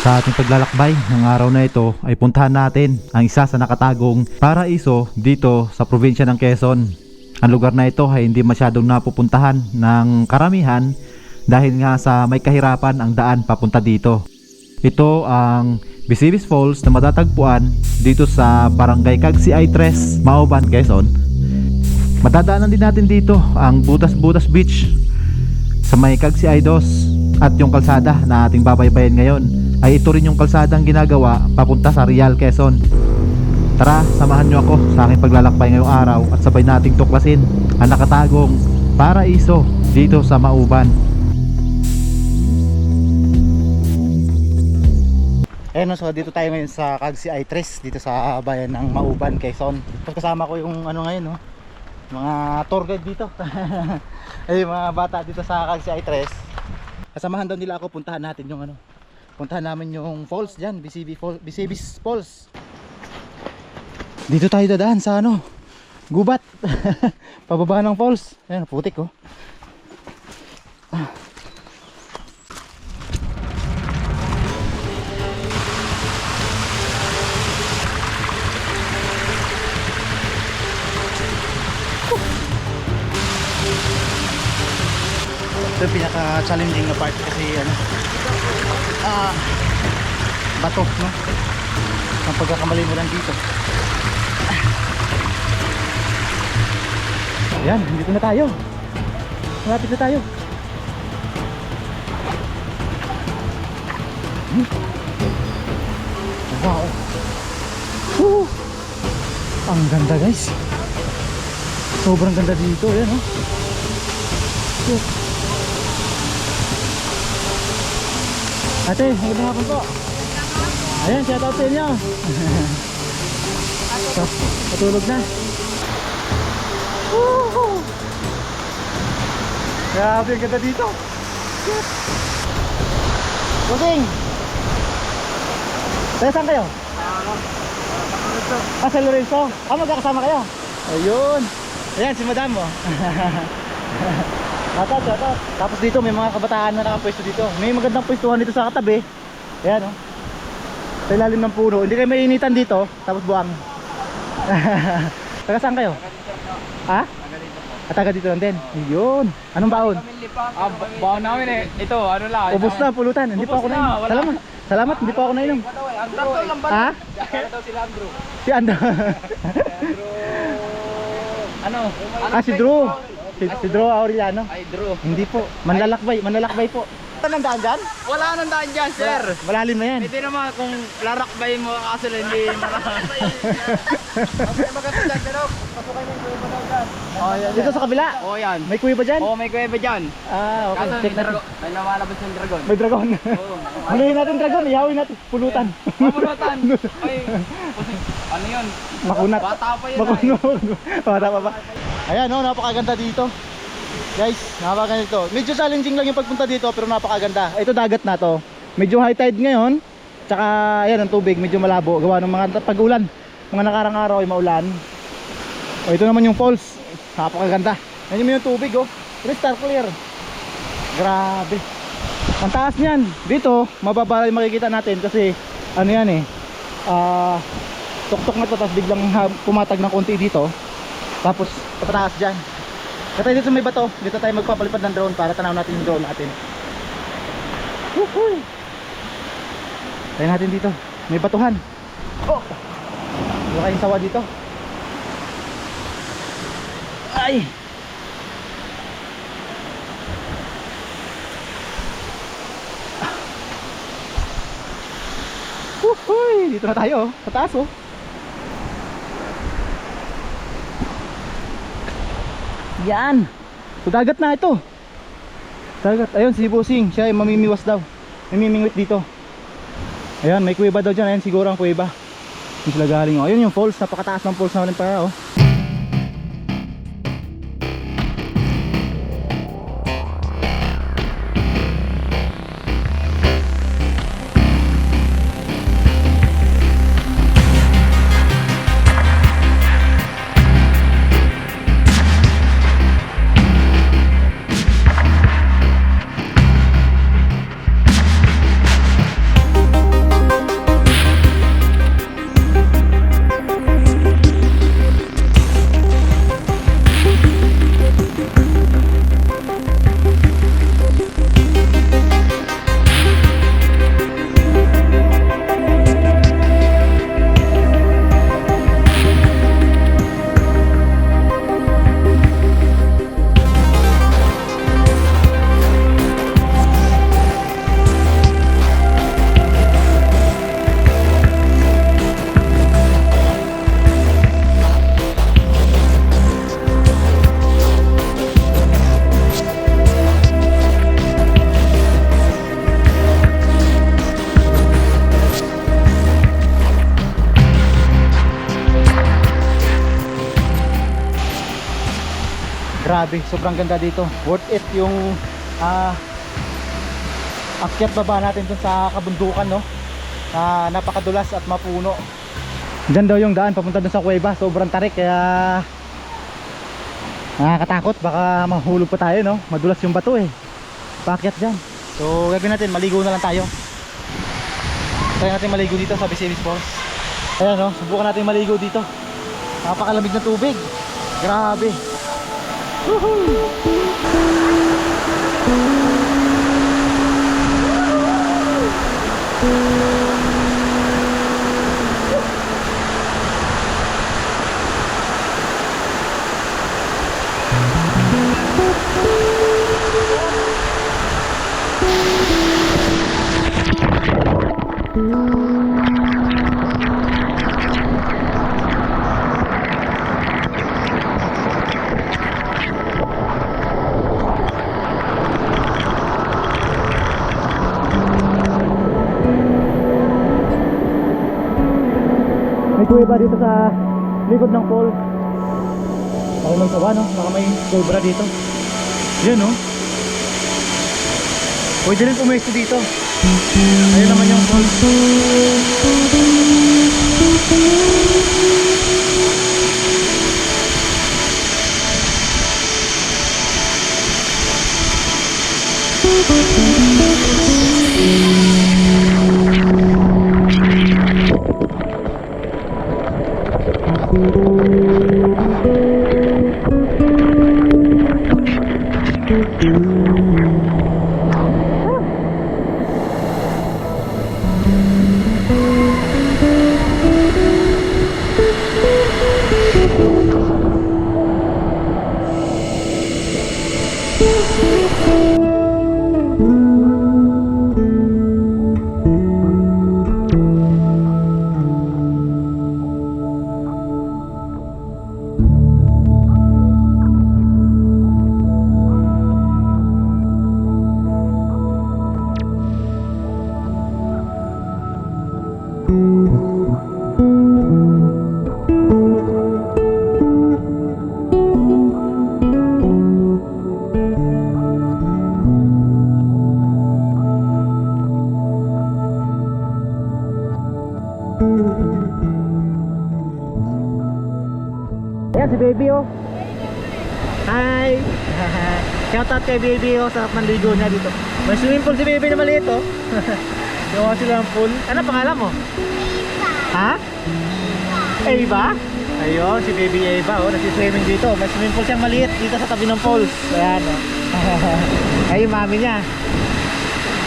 Sa ating paglalakbay ng araw na ito ay puntahan natin ang isa sa nakatagong paraiso dito sa probinsya ng Quezon. Ang lugar na ito ay hindi masyadong napupuntahan ng karamihan dahil nga sa may kahirapan ang daan papunta dito. Ito ang Bisibis Falls na matatagpuan dito sa Barangay Cagsiay 3, Maoban, Quezon. Madadaanan din natin dito ang Butas-Butas Beach sa may Cagsiay 2 at yung kalsada na ating babaybayin ngayon ay ito rin yung kalsadang ginagawa papunta sa Real, Quezon. Tara, samahan nyo ako sa aking paglalakbay ngayong araw at sabay nating tuklasin ang nakatagong paraiso dito sa Mauban. Ayun, so dito tayo ngayon sa Cagsi I3 dito sa bayan ng Mauban, Quezon. Tapos kasama ko yung ano ngayon, no? Mga tour guide dito. Ay, mga bata dito sa Cagsi I3. Kasamahan daw nila ako puntahan natin yung ano. Puntahan namin yung falls diyan, BCB Falls, BCB's Falls. Dito tayo dadaan sa ano, gubat. Pababa ng falls. Ayan, putik oh. Ito yung pinaka-challenging na part kasi ano, ah, bato, no? Ang pagkakamali mo lang dito. Ayan, dito na tayo. Malapit na tayo. Hmm. Wow. Woo. Ang ganda guys. Sobrang ganda dito, ayan oh. Ate, magandang hapon po. Ayan, shout out sa inyo. patulog na. Woohoo! Grabe, ang ganda dito. Kusing! Tayo saan kayo? Ah, sa Lorenzo. Ah, magkakasama kayo? Ayun. Ayan, si madam mo. Shout out. Tapos dito may mga kabataan na nakapwesto dito. May magandang pwestuhan dito sa katabi. Ayan oh. Sa ilalim ng puno. Hindi kayo mainitan dito. Tapos buwang. Taga saan kayo? Ha? At taga dito lang din. Yun. Anong baon? Ah, ba- baon namin eh. Ito, ano lang. Ubus na pulutan. Hindi pa ako nainom. Salamat. Salamat, hindi pa ako nainom. Andro lang ba? Ha? Daw sila Andrew. Si Ando. Ano? ah, si Drew. Si, si Drew Aureliano. Ay, Drew. Hindi po. Manlalakbay. Manlalakbay po. Ano nang daan dyan? Wala nang daan dyan, sir. Malalim na yan. Pwede naman kung larakbay mo kaso lang hindi malakbay. maganda dyan, pero pasukay mo yung daw dyan. Oh, yan. Dito sa kabila. Oh, yan. May kuya ba dyan? Oh, may kuweba dyan. Ah, okay. Kaso may dragon. May namalabas yung dragon. May dragon. Oo. Hulihin natin dragon. Ihawin natin. Pulutan. Mamunutan. Ay, ano yun? Makunat. Bata pa yun. Makuno. Bata pa ba? Ayan oh, napakaganda dito. Guys, napakaganda dito. Medyo challenging lang yung pagpunta dito pero napakaganda. Ito dagat na to. Medyo high tide ngayon. Tsaka ayan ang tubig, medyo malabo. Gawa ng mga pag-ulan. Mga nakarang araw ay maulan. O ito naman yung falls. Napakaganda. Ayan yung tubig oh. Crystal clear. Grabe. Ang taas niyan. Dito, mababa yung makikita natin kasi ano yan eh. Ah, tuktok na to tapos biglang pumatag ng konti dito. Tapos patataas dyan. Kaya dito may bato, dito tayo magpapalipad ng drone para tanaw natin yung drone natin. Woohoo! Tayo natin dito. May batuhan. Oh! Wala kayong sawa dito. Ay! Woohoo! Dito na tayo. oh. Sa taas oh. Yan. So dagat na ito. Dagat. Ayun si Busing. Siya ay mamimiwas daw. Mamimingwit dito. Ayan, may kuweba daw dyan. Ayan siguro ang kuweba. Yung sila galing. Oh. Ayun yung falls. Napakataas ng falls naman para oh. Grabe, sobrang ganda dito. Worth it yung ah akyat baba natin dun sa kabundukan, no? Na napakadulas at mapuno. Diyan daw yung daan papunta dun sa kuweba. Sobrang tarik kaya nakakatakot. Baka mahulog pa tayo, no? Madulas yung bato eh. Paakyat dyan. So, gagawin natin, maligo na lang tayo. Try natin maligo dito sa Bisilis Falls. Ayan, no? Subukan natin maligo dito. Napakalamig na tubig. Grabe. May kuweba dito sa likod ng falls. Ako lang sawa, no? Baka may cobra dito. Yan, no? Pwede rin pumwesto dito. Ayun naman yung falls. Ayan si baby oh. Hi! Shout out kay baby oh, sarap manligo niya dito. May swimming pool si baby na maliit oh. Gawa sila ng pool. Ano pangalan mo? Ha? Ava? Ayun, si baby Ava oh, nasi-swimming dito. May swimming pool siyang maliit dito sa tabi ng falls. Ayan oh. Ay, yung mami niya.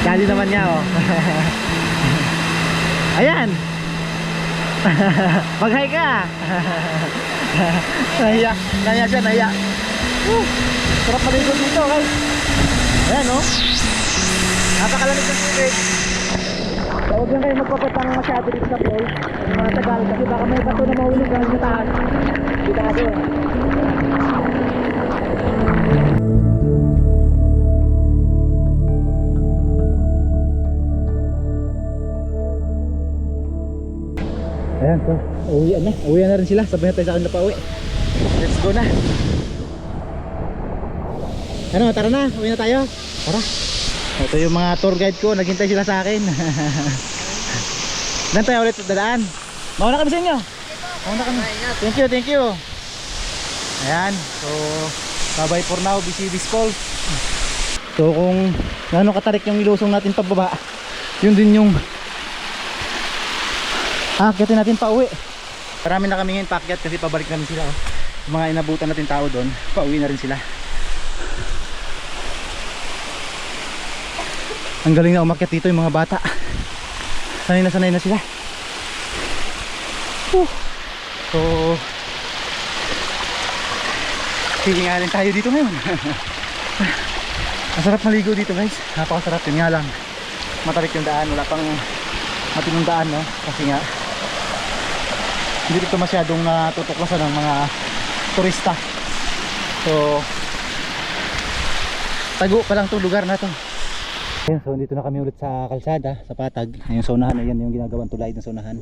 Daddy naman niya oh. Ayan. Mag-hi ka. nahiya, nahiya siya, nahiya. Uh, sarap maligo dito, guys. Ayan, oh. Napakalamig ng tubig. So, huwag lang kayo magpapatang masyado dito sa pool. Mga tagal, kasi baka may bato na mahulog dahil sa taas. Dito Ayan, so, uwian na. Uwian na rin sila. Na tayo sa kanila pa uwi. Let's go na. Ano, tara na. Uwi na tayo. Tara. Ito yung mga tour guide ko. Naghintay sila sa akin. Dan tayo ulit dadaan. Mauna kami sa inyo. Mauna kami. Thank you, thank you. Ayan. So, bye-bye for now. BCB Falls. So, kung ano katarik yung ilusong natin pababa, yun din yung Akyatin natin pa uwi. Marami na kami ngayon kasi pabalik namin sila. Oh. Mga inabutan natin tao doon, pauwi na rin sila. Ang galing na umakyat dito yung mga bata. Sanay na sanay na sila. Whew. So, hihingalin tayo dito ngayon. Masarap maligo dito guys. Napakasarap yun nga lang. Matarik yung daan. Wala pang matinong daan no. Kasi nga hindi dito masyadong natutuklasan ng mga turista so tago pa lang itong lugar na to Ayan, so dito na kami ulit sa kalsada sa patag yung saunahan ayan yung ginagawang tulay ng saunahan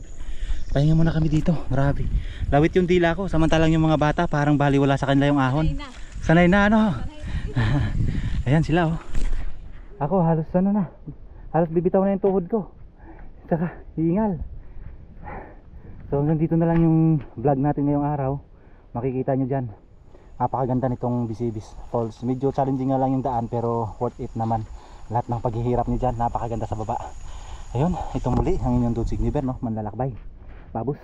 pahinga muna kami dito grabe lawit yung dila ko samantalang yung mga bata parang baliwala sa kanila yung ahon Sanay na ano. Ayan sila oh. Ako halos ano na. Halos bibitaw na yung tuhod ko. Tsaka hingal. So hanggang dito na lang yung vlog natin ngayong araw. Makikita nyo dyan. Napakaganda nitong Bisibis Falls. Medyo challenging nga lang yung daan pero worth it naman. Lahat ng paghihirap nyo dyan, napakaganda sa baba. Ayun, ito muli ang inyong Dude Signiver, no? Manlalakbay. Babus.